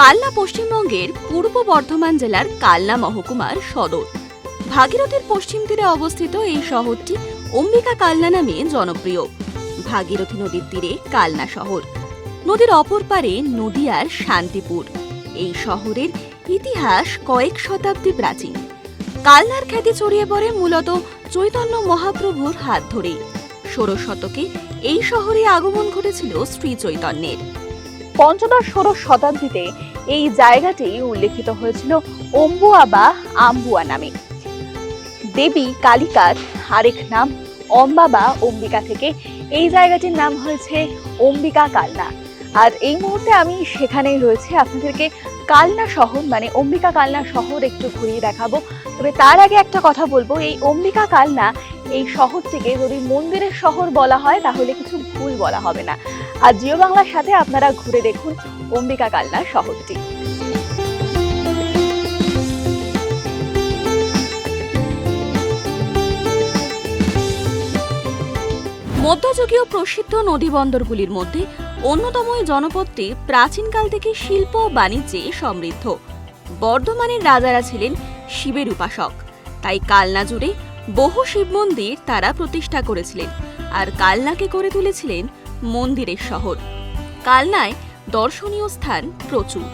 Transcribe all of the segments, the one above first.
কালনা পশ্চিমবঙ্গের পূর্ব বর্ধমান জেলার কালনা মহকুমার সদর। ভাগীরথীর পশ্চিম তীরে অবস্থিত এই শহরটি অম্বিকা কালনা নামে জনপ্রিয়। ভাগীরথী নদীর তীরে কালনা শহর। নদীর অপর পারে নদিয়ার শান্তিপুর। এই শহরের ইতিহাস কয়েক শতাব্দী প্রাচীন। কালনার খ্যাতি ছড়িয়ে পড়ে মূলত চৈতন্য মহাপ্রভুর হাত ধরেই। ষোড়শ শতকে এই শহরে আগমন ঘটেছিল শ্রী চৈতন্যের পঞ্চদশ ষোড়শ শতাব্দীতে এই জায়গাটি উল্লেখিত হয়েছিল অম্বুয়া বা আম্বুয়া নামে। দেবী কালিকার আরেক নাম অম্বা বা অম্বিকা থেকে। এই জায়গাটির নাম হয়েছে অম্বিকা কালনা। আর এই মুহূর্তে আমি সেখানেই রয়েছে। আপনাদেরকে কালনা শহর মানে অম্বিকা কালনা শহর একটু ঘুরিয়ে দেখাবো। তবে তার আগে একটা কথা বলব, এই অম্বিকা কালনা এই শহরটিকে যদি মন্দিরের শহর বলা হয়, তাহলে কিছু ভুল বলা হবে না। আর জিও বাংলার সাথে আপনারা ঘুরে দেখুন অম্বিকা কালনা শহরটি। মধ্যযুগীয় প্রসিদ্ধ নদীবন্দরগুলির মধ্যে অন্যতম জনপদটি প্রাচীনকাল থেকে শিল্প ও বাণিজ্যে সমৃদ্ধ। বর্ধমানের রাজারা ছিলেন শিবের উপাসক। তাই কালনা জুড়ে বহু শিব মন্দির তারা প্রতিষ্ঠা করেছিলেন। আর কালনাকে করে তুলেছিলেন মন্দিরের শহর। কালনায় দর্শনীয় স্থান প্রচুর।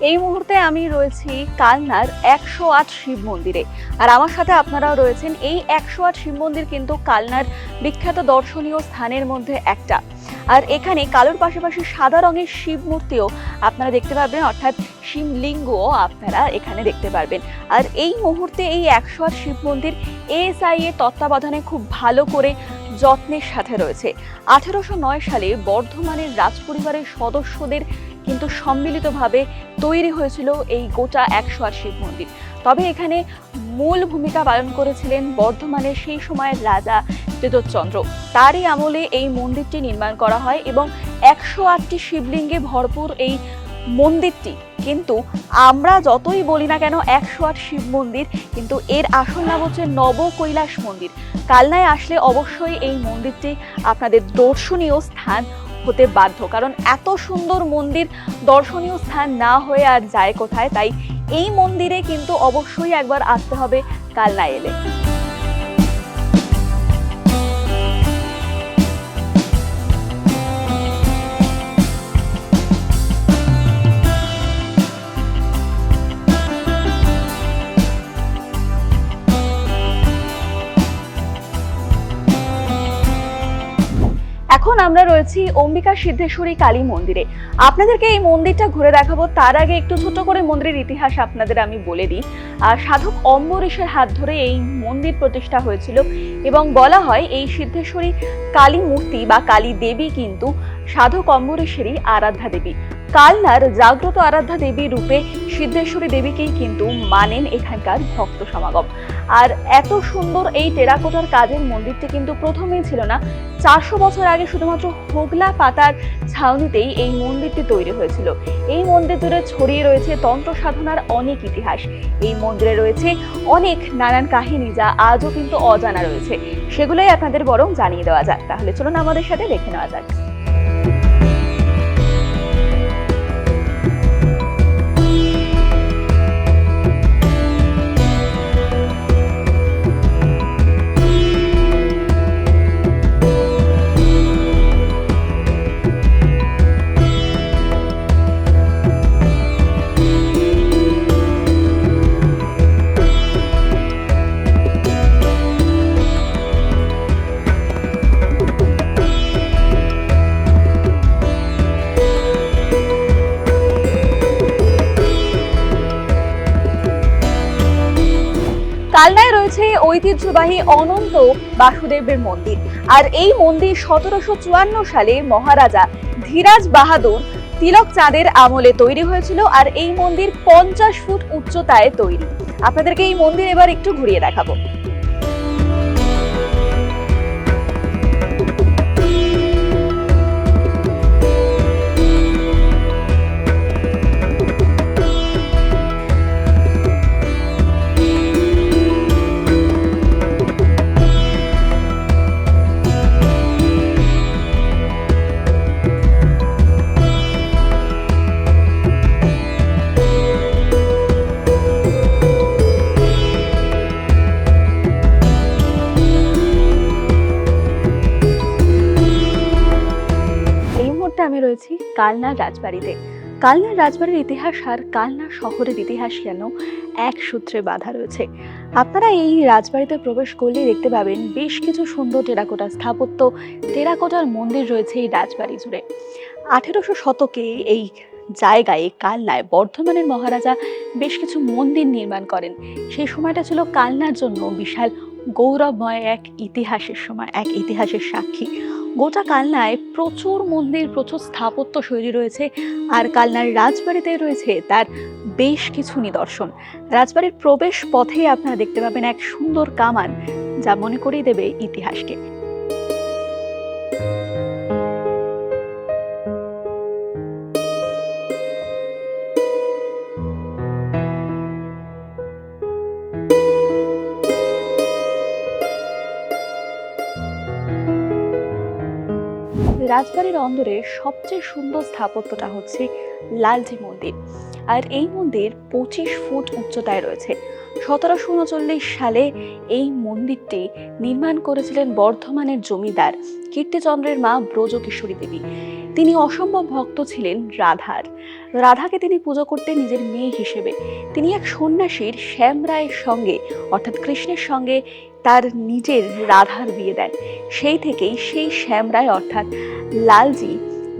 এই মুহূর্তে আমি রয়েছি কালনার একশো আট শিব মন্দিরে। আর আমার সাথে আপনারাও রয়েছেন এই একশো আট শিব মন্দির কিন্তু কালনার বিখ্যাত দর্শনীয় স্থানের মধ্যে একটা। আর এখানে কালোর পাশাপাশি সাদা রঙের শিব মূর্তিও আপনারা দেখতে পারবেন, অর্থাৎ শিবলিঙ্গও আপনারা এখানে দেখতে পারবেন। আর এই মুহূর্তে এই একশো আট শিব মন্দির এএসআই এর তত্ত্বাবধানে খুব ভালো করে যত্নের সাথে রয়েছে। আঠেরোশো নয় সালে বর্ধমানের রাজপরিবারের সদস্যদের কিন্তু সম্মিলিতভাবে তৈরি হয়েছিল এই গোটা একশো আট শিব মন্দির। তবে এখানে মূল ভূমিকা পালন করেছিলেন বর্ধমানের সেই সময়ের রাজা ত্রিদোৎচন্দ্র তারই আমলে এই মন্দিরটি নির্মাণ করা হয় এবং একশো আটটি শিবলিঙ্গে ভরপুর এই মন্দিরটি কিন্তু আমরা যতই বলি না কেন একশো আট শিব মন্দির, কিন্তু এর আসল নাম হচ্ছে নব কৈলাস মন্দির। কালনায় আসলে অবশ্যই এই মন্দিরটি আপনাদের দর্শনীয় স্থান হতে বাধ্য, কারণ এত সুন্দর মন্দির দর্শনীয় স্থান না হয়ে আর যায় কোথায়? তাই এই মন্দিরে কিন্তু অবশ্যই একবার আসতে হবে কালনায় এলে। এখন আমরা রয়েছি অম্বিকা সিদ্ধেশ্বরী কালী মন্দিরে। আপনাদেরকে এই মন্দিরটা ঘুরে দেখাবো। তার আগে একটু ছোট করে মন্দিরের ইতিহাস আপনাদের আমি বলে দিই। সাধক অম্বরীশের হাত ধরে এই মন্দির প্রতিষ্ঠা হয়েছিল এবং বলা হয় এই সিদ্ধেশ্বরী কালী মূর্তি বা কালী দেবী কিন্তু সাধক অম্বরীশেরই আরাধ্যা দেবী। কালনার জাগ্রত আরাধ্যা দেবী রূপে সিদ্ধেশ্বরী দেবীকেই কিন্তু মানেন এখানকার ভক্ত সমাগম। আর এত সুন্দর এই টেরাকোটার কাজের মন্দিরটি কিন্তু প্রথমেই ছিল না। চারশো বছর আগে শুধুমাত্র হোগলা পাতার ছাউনিতেই এই মন্দিরটি তৈরি হয়েছিল। এই মন্দির জুড়ে ছড়িয়ে রয়েছে তন্ত্র সাধনার অনেক ইতিহাস। এই মন্দিরে রয়েছে অনেক নানান কাহিনী যা আজও কিন্তু অজানা রয়েছে। সেগুলোই আপনাদের বরং জানিয়ে দেওয়া যাক। তাহলে চলুন আমাদের সাথে দেখে নেওয়া যাক। ঐতিহ্যবাহী অনন্ত বাসুদেবের মন্দির। আর এই মন্দির সতেরোশো চুয়ান্ন সালে মহারাজা ধীরাজ বাহাদুর তিলক চাঁদের আমলে তৈরি হয়েছিল আর এই মন্দির পঞ্চাশ ফুট উচ্চতায় তৈরি। আপনাদেরকে এই মন্দির এবার একটু ঘুরিয়ে দেখাবো। কালনার রাজবাড়িতে। কালনার রাজবাড়ির ইতিহাস আর কালনা শহরের ইতিহাস যেন এক সূত্রে বাঁধা রয়েছে। আপনারা এই রাজবাড়িতে প্রবেশ করলে দেখতে পাবেন বেশ কিছু সুন্দর টেরাকোটা স্থাপত্য, টেরাকোটার মন্দির রয়েছে এই রাজবাড়ি জুড়ে। আঠেরোশো শতকে এই জায়গায় কালনায় বর্ধমানের মহারাজা বেশ কিছু মন্দির নির্মাণ করেন। সেই সময়টা ছিল কালনার জন্য বিশাল গৌরবময় এক ইতিহাসের সময়, এক ইতিহাসের সাক্ষী। গোটা কালনায় প্রচুর মন্দির, প্রচুর স্থাপত্য শৈলী রয়েছে আর কালনার রাজবাড়িতে রয়েছে তার বেশ কিছু নিদর্শন। রাজবাড়ির প্রবেশ পথে আপনারা দেখতে পাবেন এক সুন্দর কামান যা মনে করিয়ে দেবে ইতিহাসকে। রাজবাড়ির অন্দরে সবচেয়ে সুন্দর স্থাপত্যটা হচ্ছে লালজি মন্দির। আর এই মন্দির পঁচিশ ফুট উচ্চতায় রয়েছে। সতেরোশো উনচল্লিশ সালে এই মন্দিরটি নির্মাণ করেছিলেন বর্ধমানের জমিদার কীর্তিচন্দ্রের মা ব্রজকিশোরী দেবী। তিনি অসম্ভব ভক্ত ছিলেন রাধার। রাধাকে তিনি পুজো করতেন নিজের মেয়ে হিসেবে। তিনি এক সন্ন্যাসীর শ্যাম রায়ের সঙ্গে, অর্থাৎ কৃষ্ণের সঙ্গে, তার নিজের রাধার বিয়ে দেন। সেই থেকেই সেই শ্যাম রায় অর্থাৎ লালজি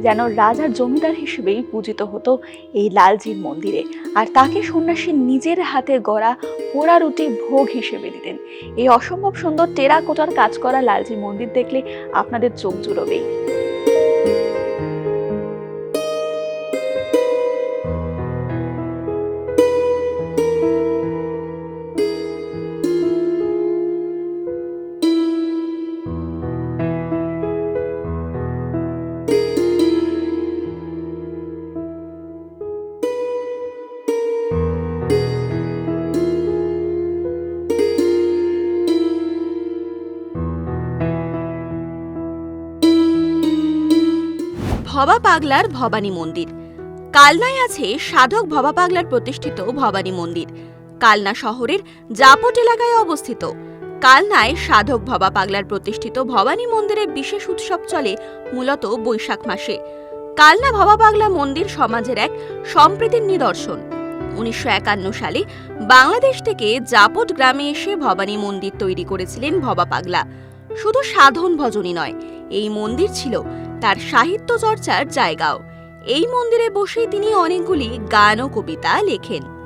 যেন রাজার জমিদার হিসেবেই পূজিত হতো এই লালজির মন্দিরে। আর তাকে সন্ন্যাসী নিজের হাতে গড়া পোড়া রুটি ভোগ হিসেবে দিতেন। এই অসম্ভব সুন্দর টেরাকোটার কাজ করা লালজির মন্দির দেখলে আপনাদের চোখ জুড়বেই। ভবা পাগলার ভবানী মন্দির। কালনায় আছে সাধক ভবা পাগলার প্রতিষ্ঠিত ভবানী মন্দির। কালনা শহরের জাপট এলাকায় অবস্থিত। কালনায় সাধক ভবা পাগলার প্রতিষ্ঠিত ভবানী মন্দিরে বিশেষ উৎসব চলে মূলত বৈশাখ মাসে। কালনা ভবা পাগলা মন্দির সমাজের এক সম্প্রীতির নিদর্শন। উনিশশো একান্ন সালে বাংলাদেশ থেকে জাপট গ্রামে এসে ভবানী মন্দির তৈরি করেছিলেন ভবা পাগলা শুধু সাধন ভজনই নয়, এই মন্দির ছিল তার সাহিত্য চর্চার জায়গাও। এই মন্দিরে বসেই তিনি অনেকগুলি গান ও কবিতা লেখেন।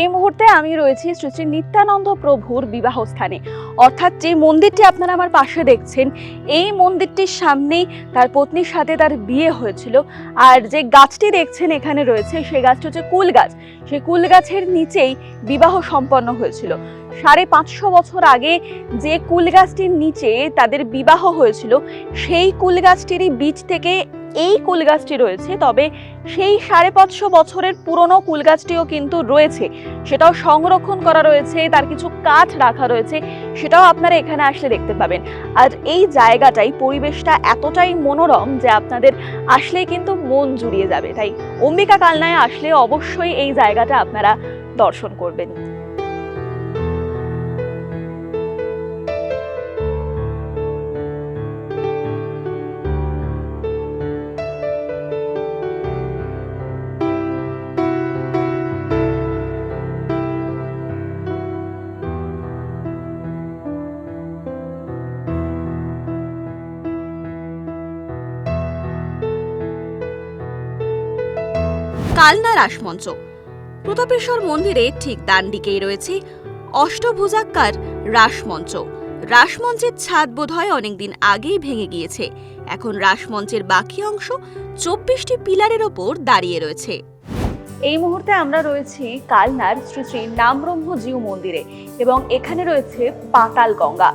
এই মুহূর্তে আমি রয়েছি শ্রী শ্রী নিত্যানন্দ প্রভুর বিবাহ স্থানে অর্থাৎ যে মন্দিরটি আপনারা আমার পাশে দেখছেন, এই মন্দিরটির সামনেই তার পত্নীর সাথে তার বিয়ে হয়েছিল। আর যে গাছটি দেখছেন এখানে রয়েছে, সেই গাছটি হচ্ছে কুল গাছ। সেই কুল গাছের নিচেই বিবাহ সম্পন্ন হয়েছিল। সাড়ে পাঁচশো বছর আগে যে কুল গাছটির নিচে তাদের বিবাহ হয়েছিল, সেই কুল গাছটিরই বীজ থেকে এই কুল গাছটি রয়েছে। তবে সেই সাড়ে পাঁচশো বছরের পুরনো কুলগাছটিও কিন্তু রয়েছে। সেটাও সংরক্ষণ করা রয়েছে, তার কিছু কাঠ রাখা রয়েছে, সেটাও আপনারা এখানে আসলে দেখতে পাবেন। আর এই জায়গাটাই, পরিবেশটা এতটাই মনোরম যে আপনাদের আসলেই কিন্তু মন জুড়িয়ে যাবে। তাই অম্বিকা কালনায় আসলে অবশ্যই এই জায়গাটা আপনারা দর্শন করবেন। কালনা রাসমঞ্চ প্রতাপেশ্বর মন্দিরে ঠিক ডান দিকেই রয়েছে অষ্টভুজাকার রাসমঞ্চ। রাসমঞ্চের ছাদ বোধহয় অনেকদিন আগেই ভেঙে গিয়েছে। এখন রাসমঞ্চের বাকি অংশ চব্বিশটি পিলারের ওপর দাঁড়িয়ে রয়েছে। এই মুহূর্তে আমরা রয়েছি কালনার শ্রী শ্রী নামব্রহ্ম জিউ মন্দিরে এবং এখানে রয়েছে পাতাল গঙ্গা।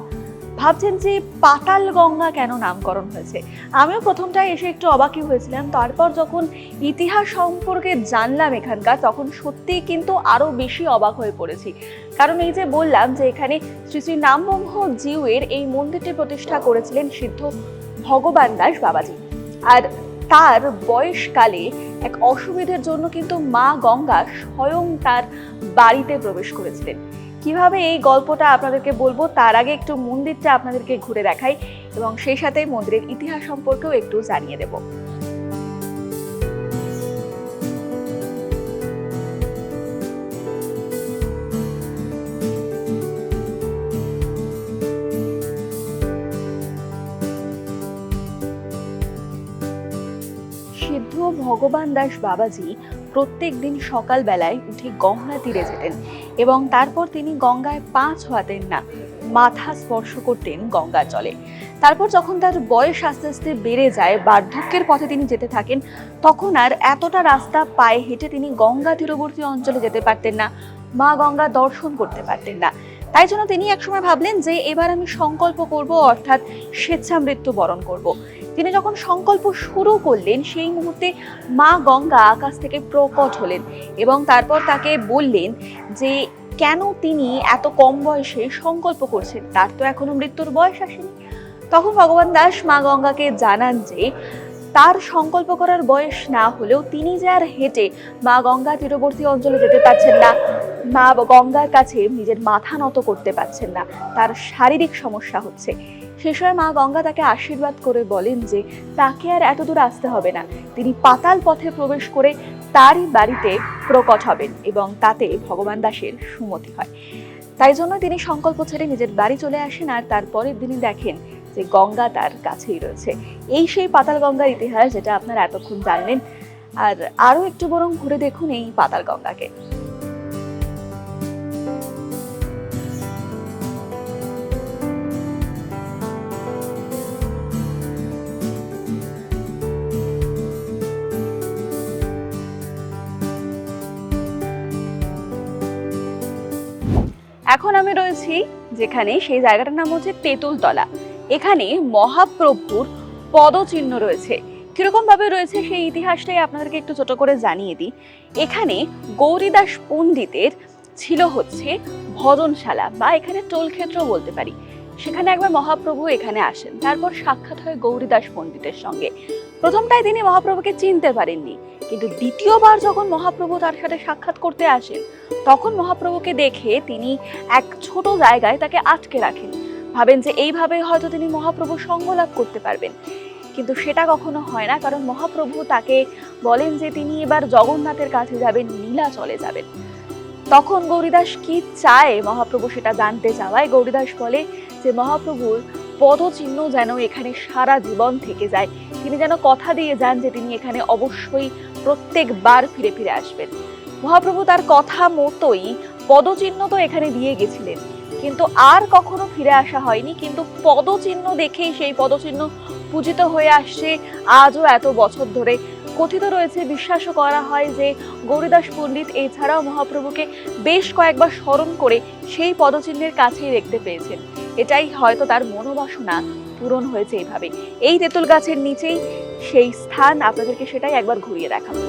ভাবছেন যে পাতাল গঙ্গা কেন নামকরণ হয়েছে? আমিও প্রথমটায় এসে একটু অবাকই হয়েছিলাম। তারপর যখন ইতিহাস সম্পর্কে জানলাম এখানকার, তখন সত্যিই কিন্তু আরও বেশি অবাক হয়ে পড়েছি। কারণ এই যে বললাম যে এখানে শ্রী শ্রী নামব্রহ্ম জিউয়ের এই মন্দিরটি প্রতিষ্ঠা করেছিলেন সিদ্ধ ভগবান দাস বাবাজি। আর তার বয়সকালে এক অসুবিধের জন্য কিন্তু মা গঙ্গা স্বয়ং তার বাড়িতে প্রবেশ করেছিলেন। কীভাবে এই গল্পটা আপনাদেরকে বলব, তার আগে একটু মন্দিরটা আপনাদেরকে ঘুরে দেখাই এবং সেই সাথে মন্দিরের ইতিহাস সম্পর্কেও একটু জানিয়ে দেব। ভগবান দাস বাবাজি প্রত্যেক দিন সকালবেলায় উঠে গঙ্গা তীরে যেতেন। এবং তারপর তিনি গঙ্গায় পা ছোঁয়াতেন না, মাথা স্পর্শ করতেন গঙ্গার জলে। তারপর যখন তার বয়স আস্তে আস্তে বেড়ে যায় বার্ধক্যের পথে তিনি যেতে থাকেন, তখন আর এতটা রাস্তা পায়ে হেঁটে তিনি গঙ্গা তীরবর্তী অঞ্চলে যেতে পারতেন না, মা গঙ্গা দর্শন করতে পারতেন না। তাই জন্য তিনি একসময় ভাবলেন যে, এবার আমি সংকল্প করব, অর্থাৎ স্বেচ্ছা মৃত্যু বরণ করব। তিনি যখন সংকল্প শুরু করলেন, সেই মুহূর্তে মা গঙ্গা আকাশ থেকে প্রকট হলেন এবং তারপর তাকে বললেন যে, কেন তিনি এত কম বয়সে সংকল্প করছেন? তার তো এখনও মৃত্যুর বয়স আসেনি। তখন ভগবান দাস মা গঙ্গাকে জানান যে, তার সংকল্প করার বয়স না হলেও তিনি যে আর হেঁটে মা গঙ্গা তীরবর্তী অঞ্চলে যেতে পারছেন না, মা গঙ্গার কাছে নিজের মাথা নত করতে পারছেন না, তার শারীরিক সমস্যা হচ্ছে। সময় মা গঙ্গা তাকে আশীর্বাদ করে বলেন যে তাকে আর এত দূর আসতে হবে না। তিনি পাতাল পথে প্রবেশ করে তারই বাড়িতে প্রকট হবেন এবং তাতে ভগবান দাসের সুমতি হয়। তাই জন্য তিনি সংকল্প ছেড়ে নিজের বাড়ি চলে আসেন আর তারপরের দিনই দেখেন যে গঙ্গা তার কাছেই রয়েছে। এই সেই পাতাল গঙ্গার ইতিহাস যেটা আপনারা এতক্ষণ জানলেন। আর আরও একটু বরং ঘুরে দেখুন এই পাতাল গঙ্গাকে। এখন আমি রয়েছি যেখানে সেই জায়গাটার নাম হচ্ছে তেঁতুলতলা। এখানে মহাপ্রভুর পদচিহ্ন রয়েছে। কীরকমভাবে রয়েছে সেই ইতিহাসটাই আপনাদেরকে একটু ছোট করে জানিয়ে দিই। এখানে গৌরীদাস পণ্ডিতের ছিল হচ্ছে ভজনশালা বা এখানে টোলক্ষেত্র বলতে পারি। সেখানে একবার মহাপ্রভু এখানে আসেন। তারপর সাক্ষাৎ হয় গৌরীদাস পণ্ডিতের সঙ্গে। প্রথমটায় তিনি মহাপ্রভুকে চিনতে পারেননি। কিন্তু দ্বিতীয়বার যখন মহাপ্রভু তার সাথে সাক্ষাৎ করতে আসেন, তখন মহাপ্রভুকে দেখে তিনি এক ছোট জায়গায় তাকে আটকে রাখেন। ভাবেন যে এইভাবে হয়তো তিনি মহাপ্রভু সঙ্গ লাভ করতে পারবেন। কিন্তু সেটা কখনো হয় না, কারণ মহাপ্রভু তাকে বলেন যে তিনি এবার জগন্নাথের কাছে যাবেন, নীলা চলে যাবেন। তখন গৌরীদাস কি চায় মহাপ্রভু সেটা জানতে চাওয়ায়, গৌরীদাস বলে যে মহাপ্রভুর পদচিহ্ন যেন এখানে সারা জীবন থেকে যায়। তিনি যেন কথা দিয়ে যান যে তিনি এখানে অবশ্যই প্রত্যেকবার ফিরে ফিরে আসবেন। মহাপ্রভু তার কথা মতোই পদচিহ্ন তো এখানে দিয়ে গেছিলেন। কিন্তু আর কখনো ফিরে আসা হয়নি। কিন্তু পদচিহ্ন দেখেই সেই পদচিহ্ন পূজিত হয়ে আসছে। আজও এত বছর ধরে কথিত রয়েছে, বিশ্বাসও করা হয় যে গৌরীদাস পণ্ডিত এছাড়াও মহাপ্রভুকে বেশ কয়েকবার স্মরণ করে সেই পদচিহ্নের কাছেই দেখতে পেয়েছেন। এটাই হয়তো তার মনোবাসনা পূরণ হয়েছে এইভাবে এই তেঁতুল গাছের নিচেই সেই স্থান, আপনাদেরকে সেটাই একবার ঘুরিয়ে দেখাবো।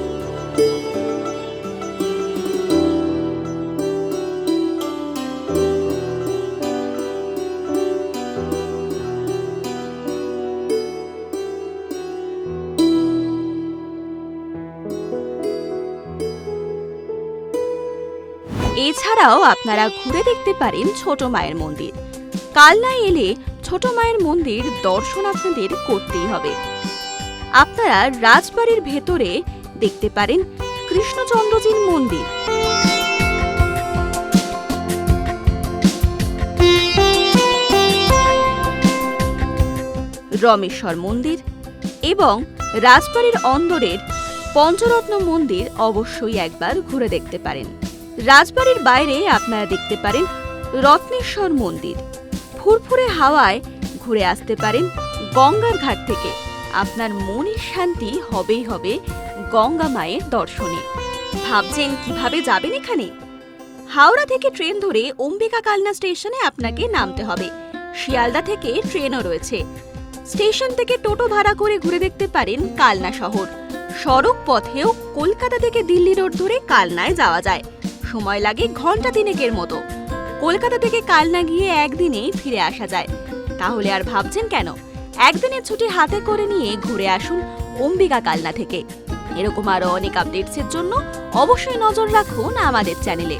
এছাড়াও আপনারা ঘুরে দেখতে পারেন ছোট মায়ের মন্দির। কালনায় এলে ছোট মায়ের মন্দির দর্শন আপনাদের করতেই হবে। আপনারা রাজবাড়ির ভেতরে দেখতে পারেন কৃষ্ণচন্দ্রজির মন্দির। রমেশ্বর মন্দির এবং রাজবাড়ির অন্দরের পঞ্চরত্ন মন্দির অবশ্যই একবার ঘুরে দেখতে পারেন। রাজবাড়ির বাইরে আপনারা দেখতে পারেন রত্নেশ্বর মন্দির। ফুরফুরে হাওয়ায় ঘুরে আসতে পারেন গঙ্গার ঘাট থেকে। আপনার মনের শান্তি হবেই হবে গঙ্গা মায়ের দর্শনে। ভাবছেন কীভাবে যাবেন এখানে? হাওড়া থেকে ট্রেন ধরে অম্বিকা কালনা স্টেশনে আপনাকে নামতে হবে। শিয়ালদা থেকে ট্রেনও রয়েছে। স্টেশন থেকে টোটো ভাড়া করে ঘুরে দেখতে পারেন কালনা শহর। সড়ক পথেও কলকাতা থেকে দিল্লি রোড ধরে কালনায় যাওয়া যায়। সময় লাগে ঘণ্টা তিনেকের মতো। কলকাতা থেকে কাল না গিয়ে একদিনেই ফিরে আসা যায়। তাহলে আর ভাবছেন কেন? একদিনের ছুটি হাতে করে নিয়ে ঘুরে আসুন অম্বিকা কালনা থেকে। এরকম আরও অনেক আপডেটসের জন্য অবশ্যই নজর রাখুন আমাদের চ্যানেলে